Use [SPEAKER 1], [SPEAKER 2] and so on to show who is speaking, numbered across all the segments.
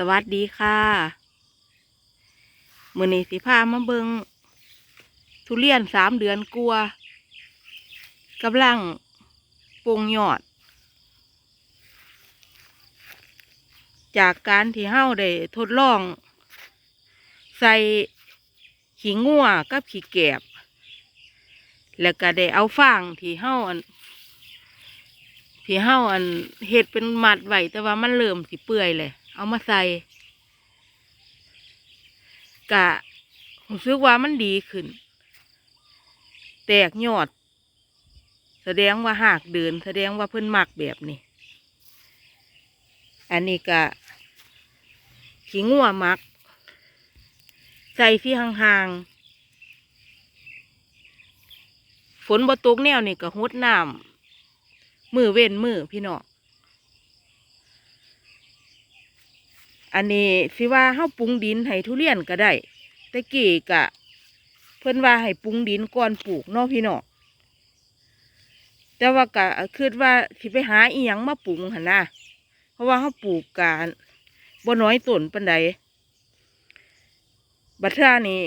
[SPEAKER 1] สวัสดีค่ะมือนี้สิพามาเบิงทุเรียนสามเดือนกลัวกำลังปรุงยอด จากการที่เฮาได้ทดลอง ใส่ขี้งัวกับขี้แกบ แล้วก็ได้เอาฟางที่เฮาอันที่เฮาอันเห็ดเป็นมัดไว้แต่ว่ามันเริ่มสิเปื่อยเลย เอามาใส่กะรู้สึกว่ามันดีขึ้น แตกยอด แสดงว่าหากเดิน แสดงว่าเพิ่นมักแบบนี้ อันนี้กะขี้งัวมัก ใส่ที่ห่างๆฝนบ่ตกแนวนี่ก็หดน้ำมือเว้นมือพี่น้อง อันนี้สิว่าเฮาปรุงดินให้ทุเรียนก็ได้แต่กี้กะ เพิ่นว่าให้ปรุงดินก่อนปลูกเนาะพี่น้องแต่ว่ากะคิดว่าสิไปหาอีหยังมาปรุงหั่นนะเพราะว่าเฮาปลูกกะบ่น้อยต้นปานใดบัดท่านี้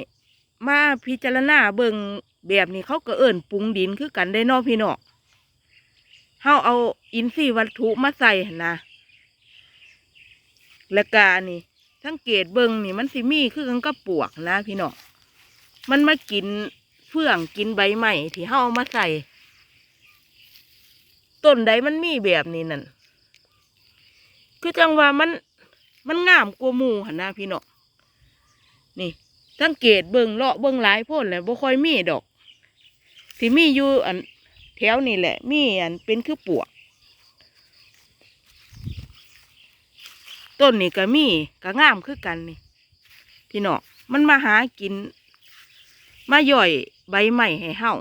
[SPEAKER 1] มาพิจารณาเบิ่งแบบนี้เขาก็เอิ้นปรุงดินคือกันได้นาะพี่น้องเฮาเอาอินทรีย์วัตถุมาใส่นะ และกานี่สังเกตเบิงนี่มันสิมีคือกันกับปวกนะพี่น้องมันมากินเฟื่องกินใบไม้ที่เฮามาใส่ต้นใดมันมีแบบนี้นั่นคือจังว่ามันมันงามกว่าหมู่หั่นนะพี่น้องนี่สังเกตเบิงเลาะเบิงหลายพ่นแหละบ่ค่อยมีดอกที่มีอยู่อันแถวนี่แหละ มีอันเป็นคือปวก ต้นนี่ก็มีก็งามคือกันนี่ พี่น้องมันมาหากิน มาย่อยใบใหม่ให้เฮา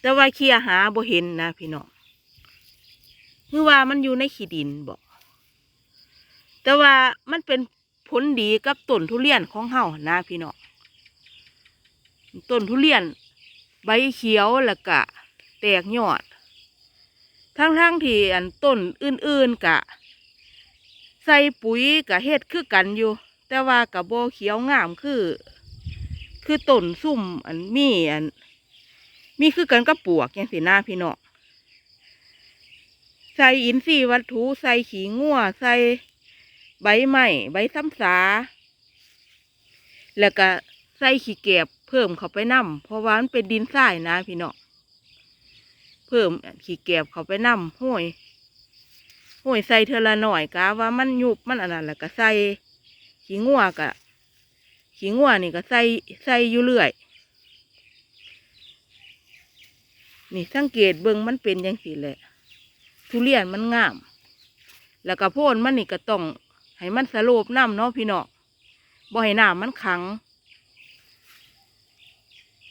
[SPEAKER 1] แต่ว่าเคลียหาบ่เห็นนะพี่น้องคือว่ามันอยู่ในขี้ดินบอกแต่ว่ามันเป็นผลดีกับต้นทุเรียนของเฮานะพี่น้องต้นทุเรียน ใบเขียวแล้วก็แตกยอด ทั้งทั้งๆที่อันต้นอื่น ๆกะ ใส่ปุ๋ยกะเฮ็ดคือกันอยู่ แต่ว่ากะโบเขียวงามคือ คือต้นซุ่มอันมีอัน มีคือกันกับปวกอย่างสีหน้าพี่น้องใส่อินทรีย์วัตถุใส่ขี้งัวใส่ใบไม้ใบซ้ำสา แล้วก็ใส่ขี้เก็บเพิ่มเข้าไปนํเพราะว่ามันเป็นดินทรายนะพี่น้อง เพิ่มขี้เก็บเขาไปนํห้วยห้วยใส่เทละหน่อยกะว่ามันยุบมันอันนั้นแล้วก็ใส่ขี้งัวกะขี้งัวนี่ก็ใส่ใส่อยู่เรื่อย นี่สังเกตเบิ่งมันเป็นยังสิแหละ ทุเรียนมันงาม แล้วก็โพ่นมันนี่ก็ต้องให้มันสโลบน้ำเนาะพี่น้องบ่ให้น้ำมันขัง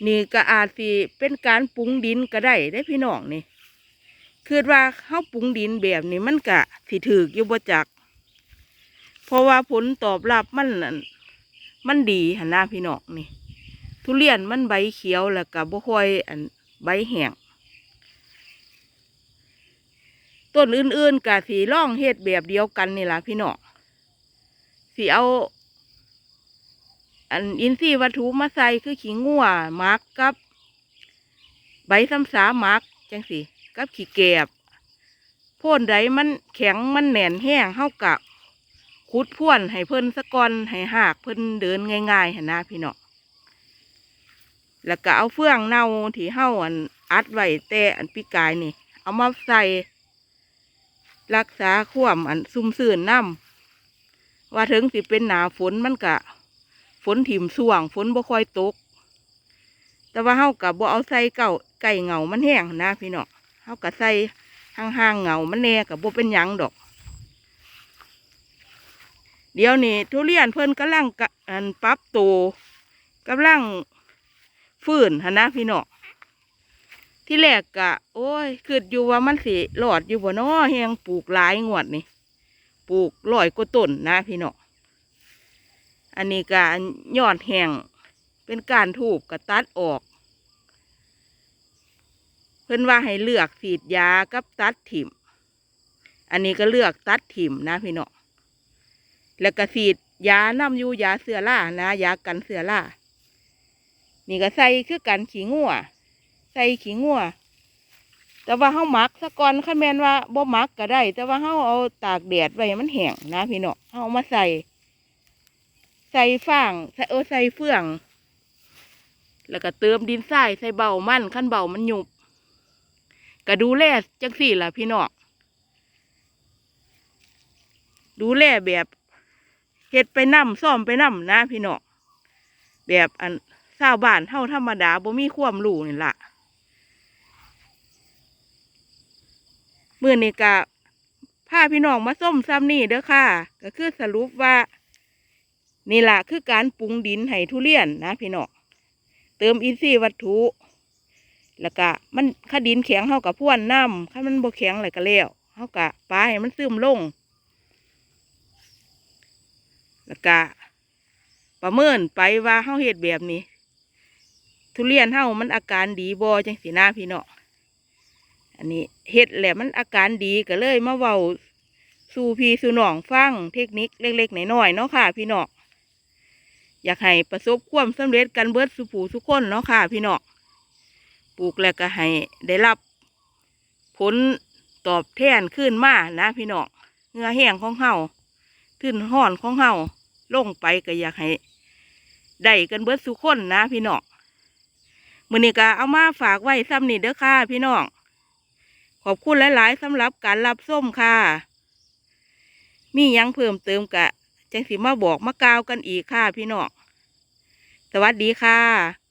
[SPEAKER 1] นี่ก็อาจสิเป็นการปรุงดินก็ได้ได้พี่น้องนี่คือว่าเขาปรุงดินแบบนี้มันกะสิถือกอยู่บ่จัก เพราะว่าผลตอบรับมันมันดีหันหน้าพี่น้องนี่ ทุเรียนมันใบเขียวแล้วก็บ่ค่อยอันใบแห้งต้นอื่นๆกะสีร่องเฮ็ดแบบเดียวกันนี่ล่ะพี่น้องสีเอา อันอินทรีย์วัตถุมาใส่คือขี้งัวหมักกับ ใบซ้ำสาหมักจังสิกับขี้แกบพ่นใดมันแข็งมันแหน่นแห้งเฮากะคุดพ่วนให้เพิ่นสะกอนให้หากเพิ่นเดินง่ายๆหนนะพี่น้องแล้วก็เอาเฟืองเน่าที่เฮาอันอัดไว้แต่อันปีกายนี่ เอามาใส่ รักษาความอันซุ่มซื่นน้ำว่าถึงสิเป็นหนาฝนมันกะ ฝนถิ่มส่วง ฝนบ่ค่อยตก แต่ว่าเฮากับบ่เอาใส่เก่าไก่เหงามันแห้งนะพี่น้องเฮากับใส่ห่างๆเหงามันแน่กับบ่เป็นหยังดอก เดี๋ยวนี้ทุเรียนเพิ่นกำลังอันปรับตัวกำลังฟื้นหนะพี่น้องที่แรกกะ โอ้ยคิดอยู่ว่ามันสิหลอดอยู่บ่น้อแหงปลูกหลายงวดนี่ปลูกร้อยกว่าต้นนะพี่น้อง อันนี้การยอดแห้งเป็นการถูกกระตัดออก เพิ่นว่าให้เลือกสีดยากับตัดถิ่ม อันนี้ก็เลือกตัดถิ่มนะพี่น้องแล้วก็ฉีดยาน้ำยูยาเสือล่านะยากันเสือล่านี่ก็ใส่คือกันขี้งัวใส่ขี้งัวแต่ว่าเฮาหมักซะก่อนคันแมนว่าบ่หมักก็ได้ แต่ว่าเฮาเอาตากแดดไว้มันแห้งนะพี่น้องเฮาเอามาใส่ ใส่ฟางใส่เออใส่เฟือง แล้วก็เติมดินทรายใส่เบามันขั้นเบามันหยุบก็ดูแลจังสี่ล่ะพี่น้องดูแลแบบเฮ็ดไปนํซ่อมไปนํนะพี่น้องแบบอันชาวบ้านเฮาธรรมดาบ่มีความรู้นี่ล่ะมื้อนี้ก็พาพี่น้องมาส้มซ้ำนี่เด้อค่ะ ก็คือสรุปว่า นี่ล่ะคือการปรุงดินให้ทุเรียนนะพี่น้องเติมอินทรีย์วัตถุ แล้วก็มันถ้าดินแข็งเฮากับพ่วนน้ำถ้ามันบ่แข็งอะไรก็แล้วเฮากะปลาให้มันซึมลง แล้วก็ประเมินไปว่าเฮาเฮ็ดแบบนี้ ทุเรียนเฮามันอาการดีบ่จังสีหน้าพี่น้องอันนี้เฮ็ดแหล้วมันอาการดีก็เลยมาเว้าสู่พี่สู่น้องฟังเทคนิคเล็กๆน้อยๆเนาะค่ะ พี่น้อง อยากให้ประสบความสำเร็จกันเบิดสุผูสุกคนเนาะค่ะ พี่น้องปลูกแล้วก็ให้ได้รับ ผลตอบแทนขึ้นมานะพี่น้องเงือแห้งของเฮาขึ้นห่อนของเฮาลงไปก็อยากให้ได้กันเบิดสุคนนะพี่น้องมือนี้ก็เอามาฝากไว้ซ้ำนี่เด้อค่ะ พี่น้องขอบคุณหลาย ๆสำหรับการรับส้มค่ะ มียังเพิ่มเติมกะ จังสิมาบอกมากล่าวกันอีกค่ะพี่น้องสวัสดีค่ะ